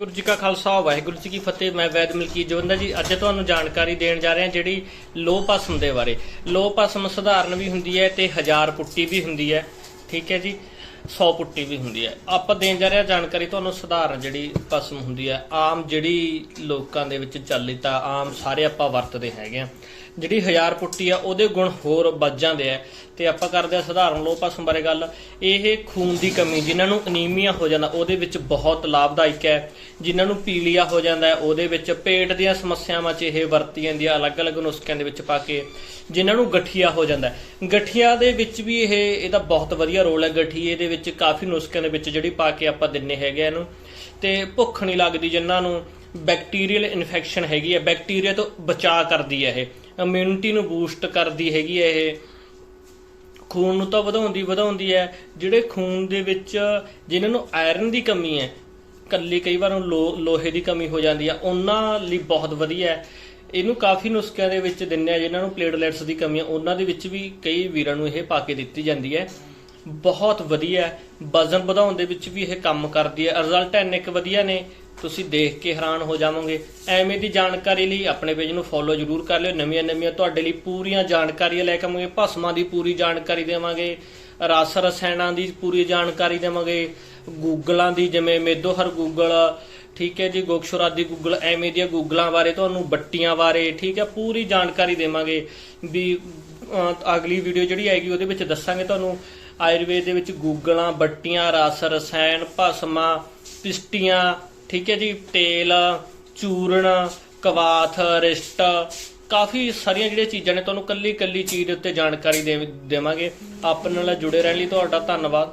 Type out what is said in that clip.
ਗੁਰੂ ਜੀ ਕਾ ਖਾਲਸਾ, ਵਾਹਿਗੁਰੂ ਜੀ ਕੀ ਫਤਿਹ। ਮੈਂ ਵੈਦ ਮਿਲਕੀ ਜਵੰਦਾ ਜੀ। ਅੱਜ ਤੁਹਾਨੂੰ ਜਾਣਕਾਰੀ ਦੇਣ ਜਾ ਰਿਹਾ ਜਿਹੜੀ ਲੋਹ ਭਸਮ ਦੇ ਬਾਰੇ। ਲੋਹ ਭਸਮ ਸਧਾਰਨ ਵੀ ਹੁੰਦੀ ਹੈ ਤੇ ਹਜ਼ਾਰ ਪੁੱਟੀ ਵੀ ਹੁੰਦੀ ਹੈ। ਠੀਕ ਹੈ ਜੀ। 100 ਪੁੱਟੀ ਵੀ ਹੁੰਦੀ ਹੈ। ਆਪਾਂ ਦੇਣ ਜਾ ਰਹੇ ਹਾਂ ਜਾਣਕਾਰੀ ਤੁਹਾਨੂੰ ਸਧਾਰਨ ਜਿਹੜੀ ਭਸਮ ਹੁੰਦੀ ਹੈ। ਆਮ ਜਿਹੜੀ ਲੋਕਾਂ ਦੇ ਵਿੱਚ ਚੱਲਿਤ ਆ, ਆਮ ਸਾਰੇ ਆਪਾਂ ਵਰਤਦੇ ਹੈਗੇ ਆ ਜਿਹੜੀ ਹਜ਼ਾਰ ਪੁੱਟੀ ਆ, ਉਹਦੇ ਗੁਣ ਹੋਰ ਵੱਜ ਜਾਂਦੇ ਆ। ਤੇ ਆਪਾਂ ਕਰਦੇ ਆ ਸਧਾਰਨ ਲੋਹ ਪਸਮ ਬਾਰੇ ਗੱਲ। ਇਹ ਖੂਨ ਦੀ ਕਮੀ, ਜਿਨ੍ਹਾਂ ਨੂੰ ਅਨੀਮੀਆ ਹੋ ਜਾਂਦਾ, ਉਹਦੇ ਵਿੱਚ ਬਹੁਤ ਲਾਭਦਾਇਕ ਹੈ। ਜਿਨ੍ਹਾਂ ਨੂੰ ਪੀਲੀਆ ਹੋ ਜਾਂਦਾ ਹੈ ਉਹਦੇ ਵਿੱਚ ਪੇਟ ਦੀਆਂ ਸਮੱਸਿਆਵਾਂ 'ਚ ਇਹ ਵਰਤੀ ਜਾਂਦੀ ਆ ਅਲੱਗ-ਅਲੱਗ ਨੁਸਖਿਆਂ ਦੇ ਵਿੱਚ ਪਾ ਕੇ। ਜਿਨ੍ਹਾਂ ਨੂੰ ਗਠੀਆ ਹੋ ਜਾਂਦਾ। ਗਠੀਆ ਦੇ ਵਿੱਚ ਵੀ ਇਹ, ਇਹਦਾ ਬਹੁਤ ਵਧੀਆ ਰੋਲ ਹੈ। ਗਠੀਏ ਦੇ ਵਿੱਚ ਕਾਫੀ ਨੁਸਖਿਆਂ ਦੇ ਵਿੱਚ ਜਿਹੜੀ ਪਾ ਕੇ ਆਪਾਂ ਦਿੰਨੇ ਹੈਗੇ ਆ ਇਹਨੂੰ। ਤੇ ਭੁੱਖ ਨਹੀਂ ਲੱਗਦੀ ਜਿਨ੍ਹਾਂ ਨੂੰ ਬੈਕਟੀਰੀਅਲ ਇਨਫੈਕਸ਼ਨ ਹੈਗੀ ਹੈ ਬੈਕਟੀਰੀਆ ਤੋਂ ਬਚਾਅ ਕਰਦੀ ਹੈ ਇਹ। ਇਮਿਊਨਿਟੀ ਨੂੰ ਬੂਸਟ ਕਰਦੀ ਹੈਗੀ ਹੈ ਇਹ। ਖੂਨ ਨੂੰ ਤਾਂ ਵਧਾਉਂਦੀ ਵਧਾਉਂਦੀ ਹੈ ਜਿਹੜੇ ਖੂਨ ਦੇ ਵਿੱਚ ਜਿਨ੍ਹਾਂ ਨੂੰ ਆਇਰਨ ਦੀ ਕਮੀ ਹੈ, ਕੱਲੀ ਕਈ ਵਾਰ ਲੋ- ਲੋਹੇ ਦੀ ਕਮੀ ਹੋ ਜਾਂਦੀ ਆ, ਉਹਨਾਂ ਲਈ ਬਹੁਤ ਵਧੀਆ ਹੈ। ਇਹਨੂੰ ਕਾਫੀ ਨੁਸਖਿਆਂ ਦੇ ਵਿੱਚ ਦਿੰਦੇ ਆ, ਜਿਨ੍ਹਾਂ ਨੂੰ ਪਲੇਟਲੈਟਸ ਦੀ ਕਮੀ ਆ, ਉਹਨਾਂ ਦੇ ਵਿੱਚ ਵੀ ਕਈ ਵੀਰਾਂ ਨੂੰ ਇਹ ਪਾ ਕੇ ਦਿੱਤੀ ਜਾਂਦੀ ਹੈ। ਬਹੁਤ ਵਧੀਆ ਵਜ਼ਨ ਵਧਾਉਣ ਦੇ ਵਿੱਚ ਵੀ ਇਹ ਕੰਮ ਕਰਦੀ ਹੈ। ਰਿਜ਼ਲਟ ਇੰਨੇ ਕੁ ਵਧੀਆ ਨੇ, ਤੁਸੀਂ ਦੇਖ ਕੇ ਹੈਰਾਨ ਹੋ ਜਾਵੋਗੇ। ਐਵੇਂ ਦੀ ਜਾਣਕਾਰੀ ਲਈ ਆਪਣੇ ਪੇਜ ਨੂੰ ਫੋਲੋ ਜਰੂਰ ਕਰ ਲਿਓ। ਨਵੀਆਂ ਨਵੀਆਂ ਤੁਹਾਡੇ ਲਈ ਪੂਰੀਆਂ ਜਾਣਕਾਰੀਆਂ ਲੈ ਕੇ ਆਵਾਂਗੇ। ਭਸਮਾਂ ਦੀ ਪੂਰੀ ਜਾਣਕਾਰੀ ਦੇਵਾਂਗੇ। ਰਸ ਰਸਾਇਣਾਂ ਦੀ ਪੂਰੀ ਜਾਣਕਾਰੀ ਦੇਵਾਂਗੇ। ਗੂਗਲਾਂ ਦੀ, ਜਿਵੇਂ ਮੇਦੋਹਰ ਗੂਗਲ, ਠੀਕ ਹੈ ਜੀ, ਗੋਕਸ਼ੁਰਾ ਦੀ ਗੂਗਲ, ਐਵੇਂ ਦੀਆਂ ਗੂਗਲਾਂ ਬਾਰੇ ਤੁਹਾਨੂੰ ਬੱਟੀਆਂ ਬਾਰੇ, ਠੀਕ ਹੈ, ਪੂਰੀ ਜਾਣਕਾਰੀ ਦੇਵਾਂਗੇ। ਵੀ ਅਗਲੀ ਵੀਡੀਓ ਜਿਹੜੀ ਆਏਗੀ ਉਹਦੇ ਵਿੱਚ ਦੱਸਾਂਗੇ ਤੁਹਾਨੂੰ। ਆਯੁਰਵੇਦ ਦੇ ਵਿੱਚ ਗੂਗਲਾਂ, ਬੱਟੀਆਂ, ਰਸ, ਰਸਾਇਣ, ਭਸਮਾਂ, ਪਿਸਟੀਆਂ, ਠੀਕ ਹੈ ਜੀ, ਤੇਲ, ਚੂਰਨ, ਕਵਾਥ, ਰਿਸ਼ਟ, ਕਾਫੀ ਸਾਰੀਆਂ ਜਿਹੜੀਆਂ ਚੀਜ਼ਾਂ ਨੇ, ਤੁਹਾਨੂੰ ਕੱਲੀ ਕੱਲੀ ਚੀਜ਼ ਦੇ ਉੱਤੇ ਜਾਣਕਾਰੀ ਦੇ- ਦੇਵਾਂਗੇ। ਆਪਣੇ ਨਾਲ ਜੁੜੇ ਰਹਿਣ ਲਈ ਤੁਹਾਡਾ ਧੰਨਵਾਦ।